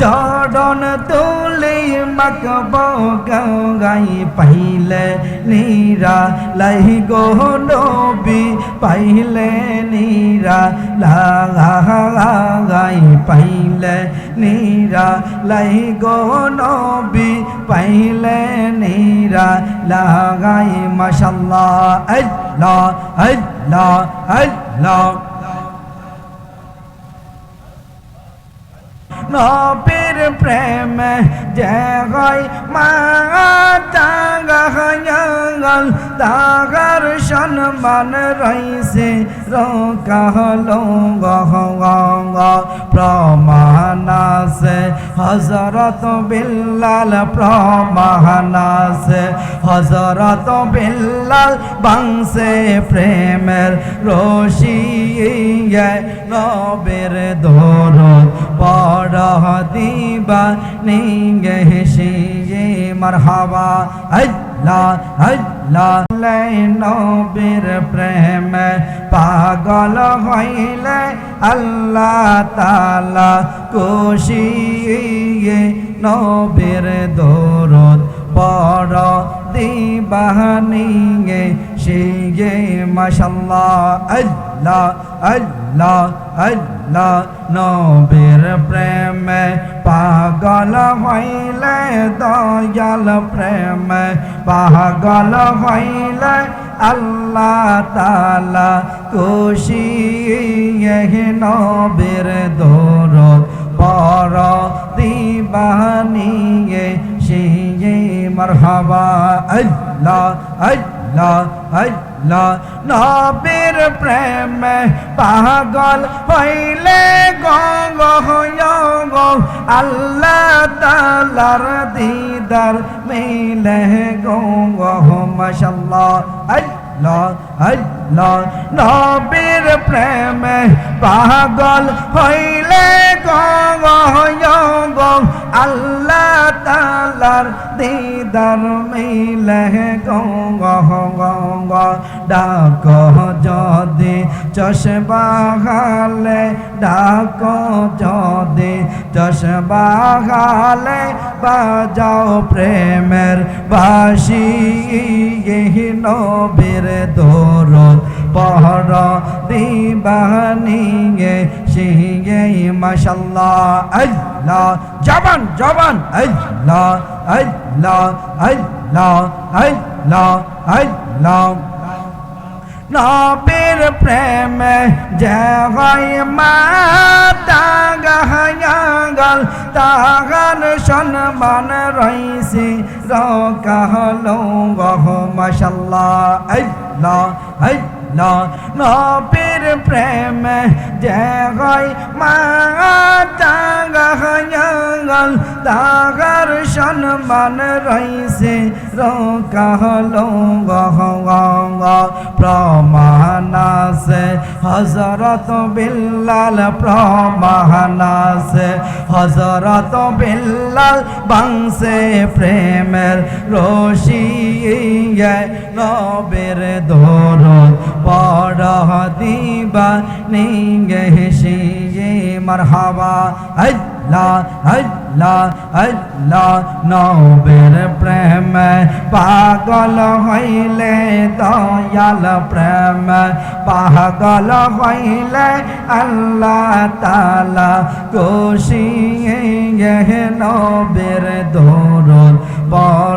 চরণ তুলি মাকব গাই পাইলে নীরা লাই গো নবী, পাইলে নীরা লাগাই পাইলে নীরা লাই গো নবী, পাইলে নীরা লাগাই মাশাল্লাহ, আল্লাহ আল্লাহ আল্লাহ। নবীর প্রেম হয় মা চাঙ্গল তাগার সম্মান রইছে। রকাল গহ প্রমানাসে হজরত বিল্লাল প্রমানাসে হজরত বিল্লাল বাংসে প্রেমের রশি। নবের দরদ পড় দিবা। নিগে শিয়ে মারহাবা। নবীর প্রেম পাগল হইলে আল্লাহ তালা কোশিয়ে নবীর দরদ পড় দিবানিয়ে শিয়ে মাশাল্লাহ। আল্লাহ আল্লাহ আল্লাহ, নবীর প্রেমে পাগল হইলে দয়াল প্রেমে, পাগল হইলে আল্লাহ তালা খুশি নবীর দৌরত পর দিবানিয়ে শিয়ে মরহবা, আল্লাহ আল্লাহ আল্লাহ নবীর প্রেমে পাগল হইলে গঙ্গ গো আল্লাহ তালার দিদার মিলে গঙ্গ আল্লাহ নবীর প্রেম পাগল হইলে গঙ্গ গো আল্লাহ তালার দিদার মিলে গঙ্গ ডাক যদি চশবাহালে ডাক যদি চশবাহালে বাজাও প্রেমের বাসি নবীর দৌরত পহর দিবানিয়ে সিয়ে মাশাল্লাহ আল্লাহ জবান জবান আল্লাহ আল্লাহ আল্লাহ আল্লাহ আল্লাহ নবীর প্রেম জয় মাতা গল তাগান সম্মান রইছে। রকাহলো গহ মাশাল্লাহ। আল্লাহ আল্লাহ নবীর প্রেম জয় মাতা গল। তাগার সম্মান রইছে রকাহলো গহ প্রমানাসে হজরত বিল্লাল প্রমানাসে হজরত বিল্লাল বাংসে প্রেমের রশি নবের দরদ পড় দিবা শিয়ে মারহাবা। আল্লাহ আল্লাহ আল্লাহ, নবের প্রেম পাগল হইলে দয়াল প্রেম পাগল হইলে আল্লাহ তালা খুশি নবের পর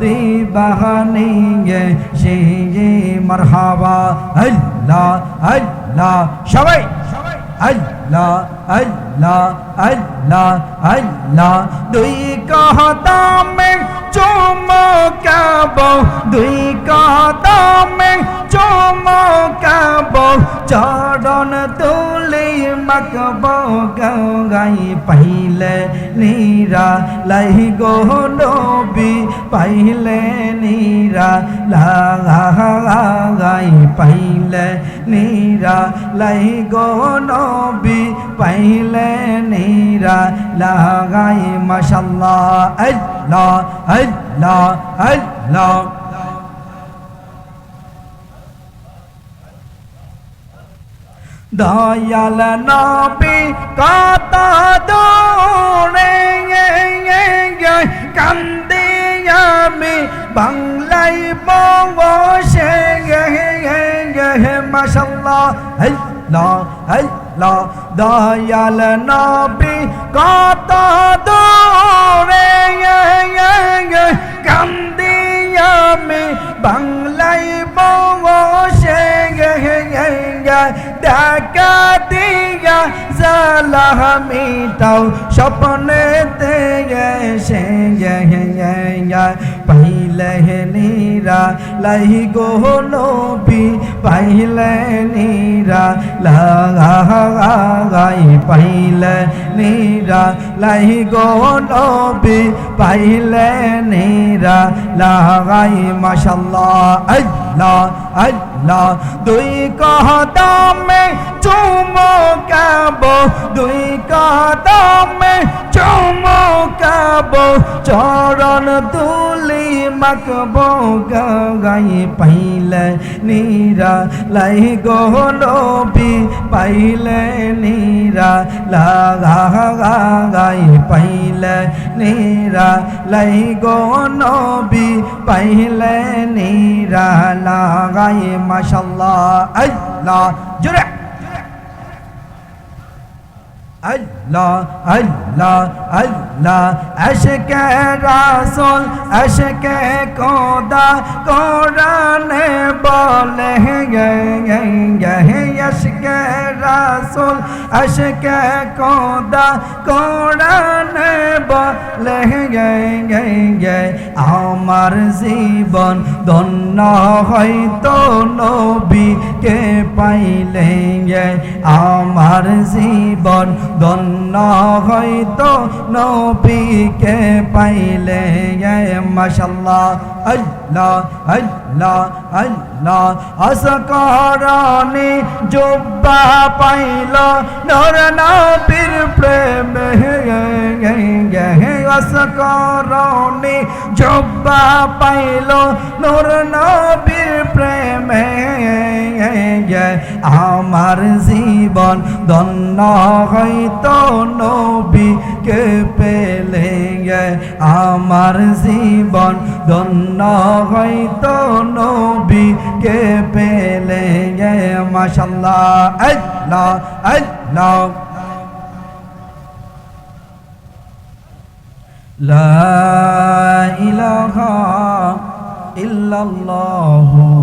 দিবাহানিয়ে শিয়ে মারহাবা আল্লাহ আল্লাহ সবাই আল্লাহ আল্লাহ আল্লাহ আল্লাহ দুই কহতামে চমকাব, দুই কহতামে চমকাব চরণ তুলি মাকব গাই পাইলে নীরা লাই গো নবী পাইলে নীরা লাগাই পাইলে নীরা লাই গো নবী পাইলে নীরা লাগাই মাশাল্লাহ আল্লাহ আল্লাহ আল্লাহ দয়াল নবী কত দৌড়ে কান্দি আমি বাংলাই বসে মাসাল্লাহ লা, হাই লা। দয়াল নবী কত দৌড়ে জালাহ তাও স্বপ্নেতে এসে পাইলে নীরা লাই গো নবী পাইলে নীরা লাগাই নীরা লাই গো নবী পাইলে নীরা লাগাই মাশাল্লাহ আল্লাহ আল্লাহ। দুই কদমে চুমকাব দুই কদমে চুমকাব চরণ তুলি মাকব গাই পাইলে নীরা লাই গো নবী, পাইলে নীরা লাগাই পাইলে নীরা লাই গো নবী, পাইলে নীরা লাগাই, মাশাল্লাহ, আল্লাহ জুড়ে আল্লাহ আল্লাহ আল্লাহ। আশকে রাসুল আশকে কোদা কোরআনে বলে গে গে আশকে রাসুল, আশকে কোদা কোরআনে বলে গে গে গে আমার জীবন ধন্য হয়তো নবীকে পাইলে গে আমার জীবন ধন্য হয়তো নবীকে পাইলে মাশাল্লাহ আল্লাহ আল্লাহ আল্লাহ। আসকরণে জব্বা পাইল, নর নবীর প্রেম আসকরণে জব্বা পাইল, নর নবীর প্রেমে আমার জীবন ধন্য হয়তো নবীকে পেলে আমার জীবন ধন্য হয়তো নবীকে পেলে মাশাল্লাহ আল্লাহ আল্লাহ لا إله إلا الله